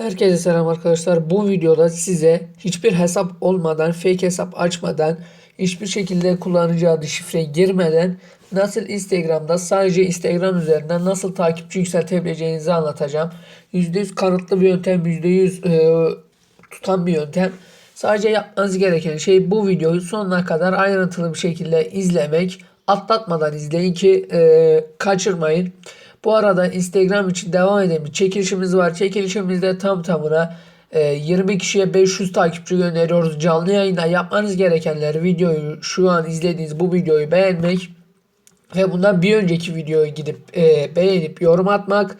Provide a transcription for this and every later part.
Herkese selam arkadaşlar. Bu videoda size hiçbir hesap olmadan, fake hesap açmadan, hiçbir şekilde kullanıcı adı şifre girmeden nasıl Instagram'da sadece Instagram üzerinden nasıl takipçi yükseltebileceğinizi anlatacağım. %100 kanıtlı bir yöntem, %100 e, tutan bir yöntem. Sadece yapmanız gereken şey bu videoyu sonuna kadar ayrıntılı bir şekilde izlemek. Atlatmadan izleyin ki e, kaçırmayın. Bu arada Instagram için devam eden çekilişimiz var. Çekilişimizde tam tamına e, 20 kişiye 500 takipçi gönderiyoruz. Canlı yayında yapmanız gerekenler videoyu şu an izlediğiniz bu videoyu beğenmek ve bundan bir önceki videoyu gidip e, beğenip yorum atmak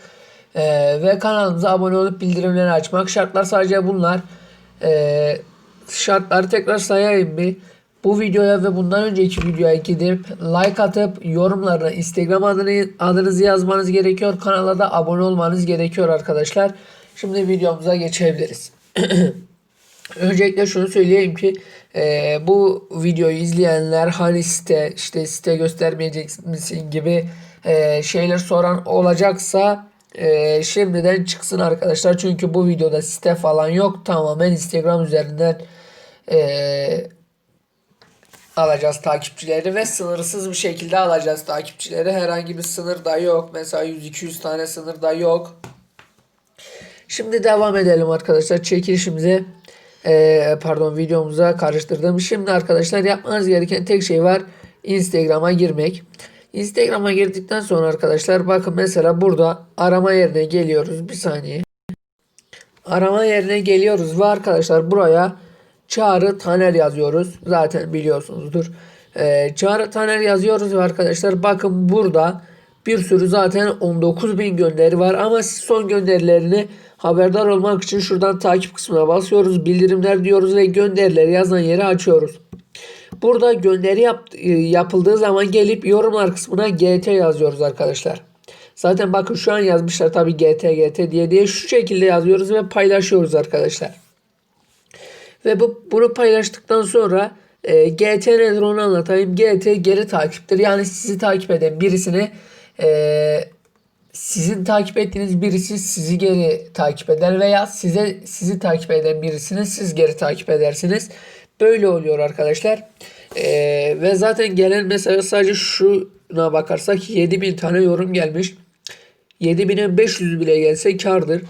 e, ve kanalımıza abone olup bildirimleri açmak. Şartlar sadece bunlar. E, şartları tekrar sayayım bir. Bu videoya ve bundan önceki videoya gidip like atıp yorumlarına Instagram adını, adınızı yazmanız gerekiyor. Kanala da abone olmanız gerekiyor arkadaşlar. Şimdi videomuza geçebiliriz. Öncelikle şunu söyleyeyim ki e, bu videoyu izleyenler hani site işte site göstermeyecek misin gibi e, şeyler soran olacaksa e, şimdiden çıksın arkadaşlar. Çünkü bu videoda site falan yok. Tamamen Instagram üzerinden e, alacağız takipçileri ve sınırsız bir şekilde alacağız takipçileri. Herhangi bir sınır da yok. Mesela 100-200 tane sınır da yok. Şimdi devam edelim arkadaşlar çekilişimize. Ee, pardon videomuza karıştırdım. Şimdi arkadaşlar yapmanız gereken tek şey var. Instagram'a girmek. Instagram'a girdikten sonra arkadaşlar bakın mesela burada arama yerine geliyoruz. Bir saniye. Arama yerine geliyoruz ve arkadaşlar buraya Çağrı Taner yazıyoruz. Zaten biliyorsunuzdur. Ee, Çağrı Taner yazıyoruz arkadaşlar bakın burada bir sürü zaten 19.000 gönderi var ama siz son gönderilerini haberdar olmak için şuradan takip kısmına basıyoruz. Bildirimler diyoruz ve gönderileri yazan yeri açıyoruz. Burada gönderi yap, yapıldığı zaman gelip yorumlar kısmına GT yazıyoruz arkadaşlar. Zaten bakın şu an yazmışlar tabi GT GT diye diye şu şekilde yazıyoruz ve paylaşıyoruz arkadaşlar. Ve bu bunu paylaştıktan sonra e, GT nedir onu anlatayım. GT geri takiptir. Yani sizi takip eden birisini e, sizin takip ettiğiniz birisi sizi geri takip eder veya size sizi takip eden birisini siz geri takip edersiniz. Böyle oluyor arkadaşlar. E, ve zaten gelen mesela sadece şuna bakarsak 7000 tane yorum gelmiş. 7000'e 500 bile gelse kardır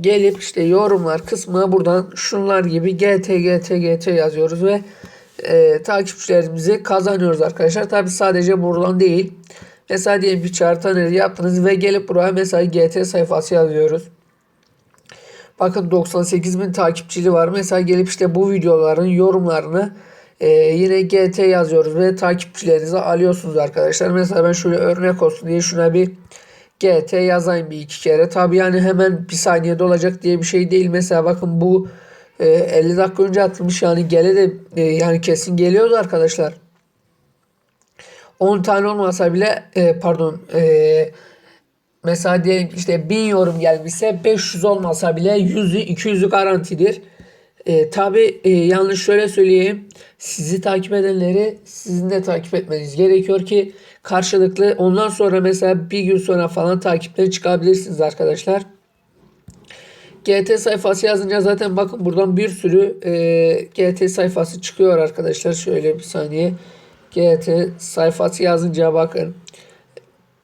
gelip işte yorumlar kısmına buradan şunlar gibi GT GT GT yazıyoruz ve e, takipçilerimizi kazanıyoruz arkadaşlar. Tabi sadece buradan değil. Mesela diyelim ki çartaneri yaptınız ve gelip buraya mesela GT sayfası yazıyoruz. Bakın 98 bin takipçili var. Mesela gelip işte bu videoların yorumlarını e, yine GT yazıyoruz ve takipçilerinizi alıyorsunuz arkadaşlar. Mesela ben şöyle örnek olsun diye şuna bir GT yazayım bir iki kere. Tabi yani hemen bir saniyede olacak diye bir şey değil. Mesela bakın bu e, 50 dakika önce atılmış yani gele de e, yani kesin geliyordu arkadaşlar. 10 tane olmasa bile e, pardon e, mesela diyelim işte 1000 yorum gelmişse 500 olmasa bile 100'ü 200'ü garantidir. E, Tabi e, yalnız şöyle söyleyeyim. Sizi takip edenleri sizin de takip etmeniz gerekiyor ki karşılıklı ondan sonra mesela bir gün sonra falan takipleri çıkabilirsiniz arkadaşlar. GT sayfası yazınca zaten bakın buradan bir sürü e, GT sayfası çıkıyor arkadaşlar. Şöyle bir saniye. GT sayfası yazınca bakın.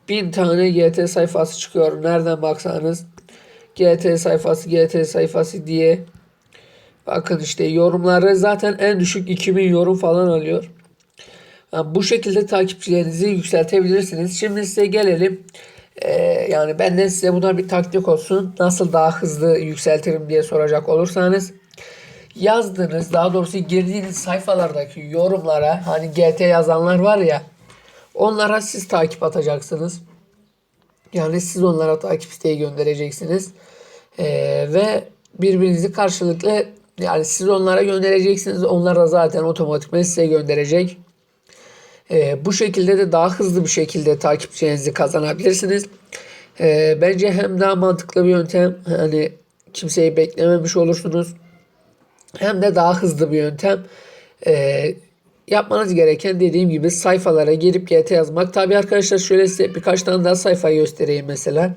Bin tane GT sayfası çıkıyor. Nereden baksanız. GT sayfası GT sayfası diye. Bakın işte yorumları zaten en düşük 2000 yorum falan alıyor. Bu şekilde takipçilerinizi yükseltebilirsiniz. Şimdi size gelelim. Ee, yani benden size buna bir taktik olsun. Nasıl daha hızlı yükseltirim diye soracak olursanız. Yazdığınız daha doğrusu girdiğiniz sayfalardaki yorumlara hani GT yazanlar var ya onlara siz takip atacaksınız. Yani siz onlara takip isteği göndereceksiniz. Ee, ve birbirinizi karşılıklı yani siz onlara göndereceksiniz. Onlar da zaten otomatikman size gönderecek. E, bu şekilde de daha hızlı bir şekilde takipçilerinizi kazanabilirsiniz. E, bence hem daha mantıklı bir yöntem. Hani kimseyi beklememiş olursunuz. Hem de daha hızlı bir yöntem. E, yapmanız gereken dediğim gibi sayfalara girip GT yazmak. Tabi arkadaşlar şöyle size birkaç tane daha sayfa göstereyim mesela.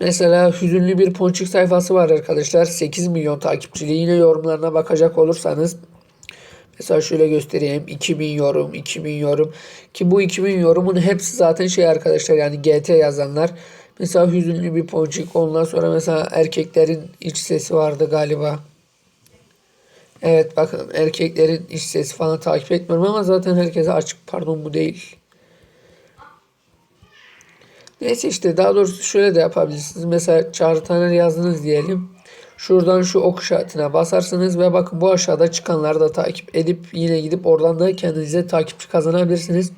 Mesela hüzünlü bir ponçik sayfası var arkadaşlar. 8 milyon takipçili. Yine yorumlarına bakacak olursanız Mesela şöyle göstereyim. 2000 yorum, 2000 yorum. Ki bu 2000 yorumun hepsi zaten şey arkadaşlar yani GT yazanlar. Mesela hüzünlü bir ponçik. Ondan sonra mesela erkeklerin iç sesi vardı galiba. Evet bakın erkeklerin iç sesi falan takip etmiyorum ama zaten herkese açık. Pardon bu değil. Neyse işte daha doğrusu şöyle de yapabilirsiniz. Mesela Çağrı Taner yazdınız diyelim. Şuradan şu ok işaretine basarsınız ve bakın bu aşağıda çıkanları da takip edip yine gidip oradan da kendinize takipçi kazanabilirsiniz.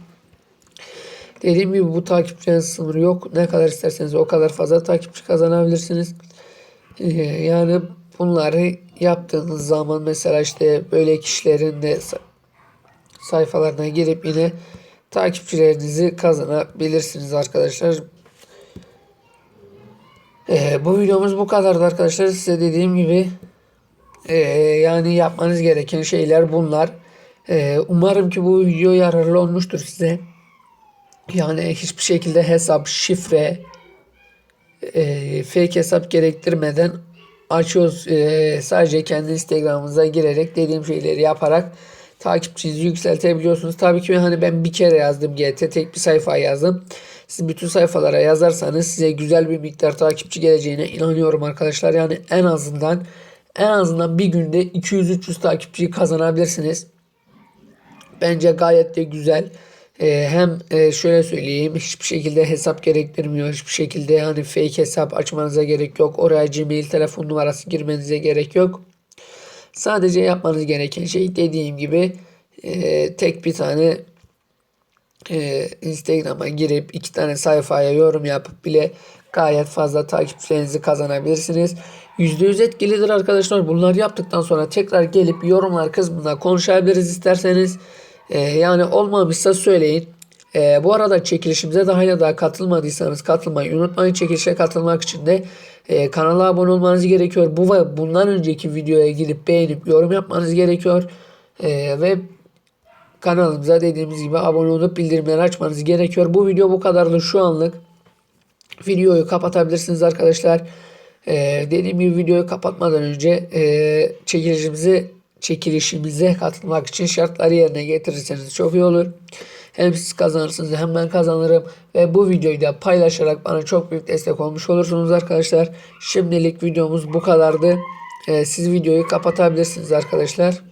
Dediğim gibi bu takipçinin sınırı yok. Ne kadar isterseniz o kadar fazla takipçi kazanabilirsiniz. Ee, yani bunları yaptığınız zaman mesela işte böyle kişilerin de sa- sayfalarına girip yine takipçilerinizi kazanabilirsiniz arkadaşlar. Ee, bu videomuz bu kadardı arkadaşlar. Size dediğim gibi ee, yani yapmanız gereken şeyler bunlar. Ee, umarım ki bu video yararlı olmuştur size. Yani hiçbir şekilde hesap, şifre, e, fake hesap gerektirmeden açıyoruz. E, sadece kendi Instagram'ınıza girerek dediğim şeyleri yaparak takipçinizi yükseltebiliyorsunuz. Tabii ki hani ben bir kere yazdım GT tek bir sayfa yazdım. Siz bütün sayfalara yazarsanız size güzel bir miktar takipçi geleceğine inanıyorum arkadaşlar. Yani en azından en azından bir günde 200-300 takipçiyi kazanabilirsiniz. Bence gayet de güzel. Ee, hem e, şöyle söyleyeyim hiçbir şekilde hesap gerektirmiyor. Hiçbir şekilde yani fake hesap açmanıza gerek yok. Oraya Gmail telefon numarası girmenize gerek yok. Sadece yapmanız gereken şey dediğim gibi e, tek bir tane e, Instagram'a girip iki tane sayfaya yorum yapıp bile gayet fazla takipçilerinizi kazanabilirsiniz. %100 etkilidir arkadaşlar. Bunları yaptıktan sonra tekrar gelip yorumlar kısmında konuşabiliriz isterseniz. E, yani olmamışsa söyleyin. E, bu arada çekilişimize daha ya da katılmadıysanız katılmayı unutmayın. Çekilişe katılmak için de e, kanala abone olmanız gerekiyor. Bu ve bundan önceki videoya gidip beğenip yorum yapmanız gerekiyor. Ve kanalımıza dediğimiz gibi abone olup bildirimleri açmanız gerekiyor. Bu video bu kadardı şu anlık. Videoyu kapatabilirsiniz arkadaşlar. Ee, dediğim gibi videoyu kapatmadan önce e, çekilişimizi çekilişimize katılmak için şartları yerine getirirseniz çok iyi olur. Hem siz kazanırsınız hem ben kazanırım. Ve bu videoyu da paylaşarak bana çok büyük destek olmuş olursunuz arkadaşlar. Şimdilik videomuz bu kadardı. Ee, siz videoyu kapatabilirsiniz arkadaşlar.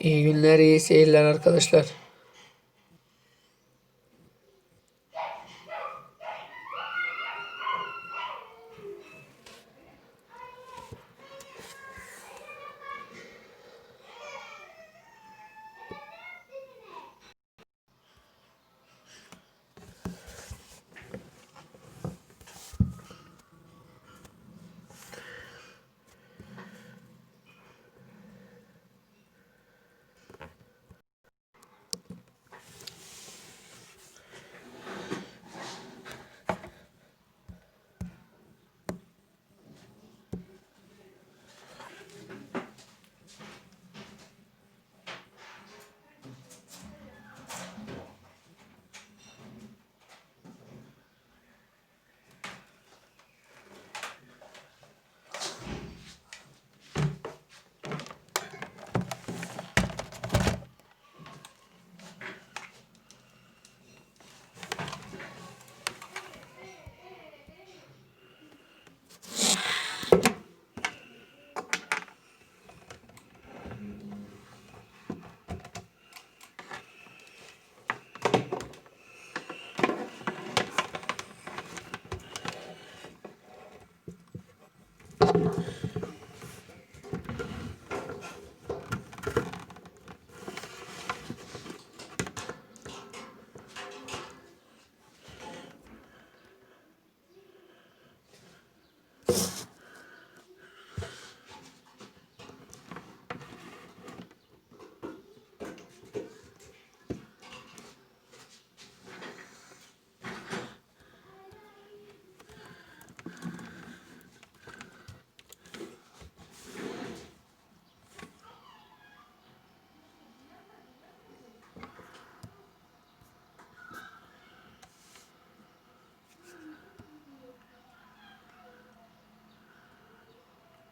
İyi günler, iyi seyirler arkadaşlar.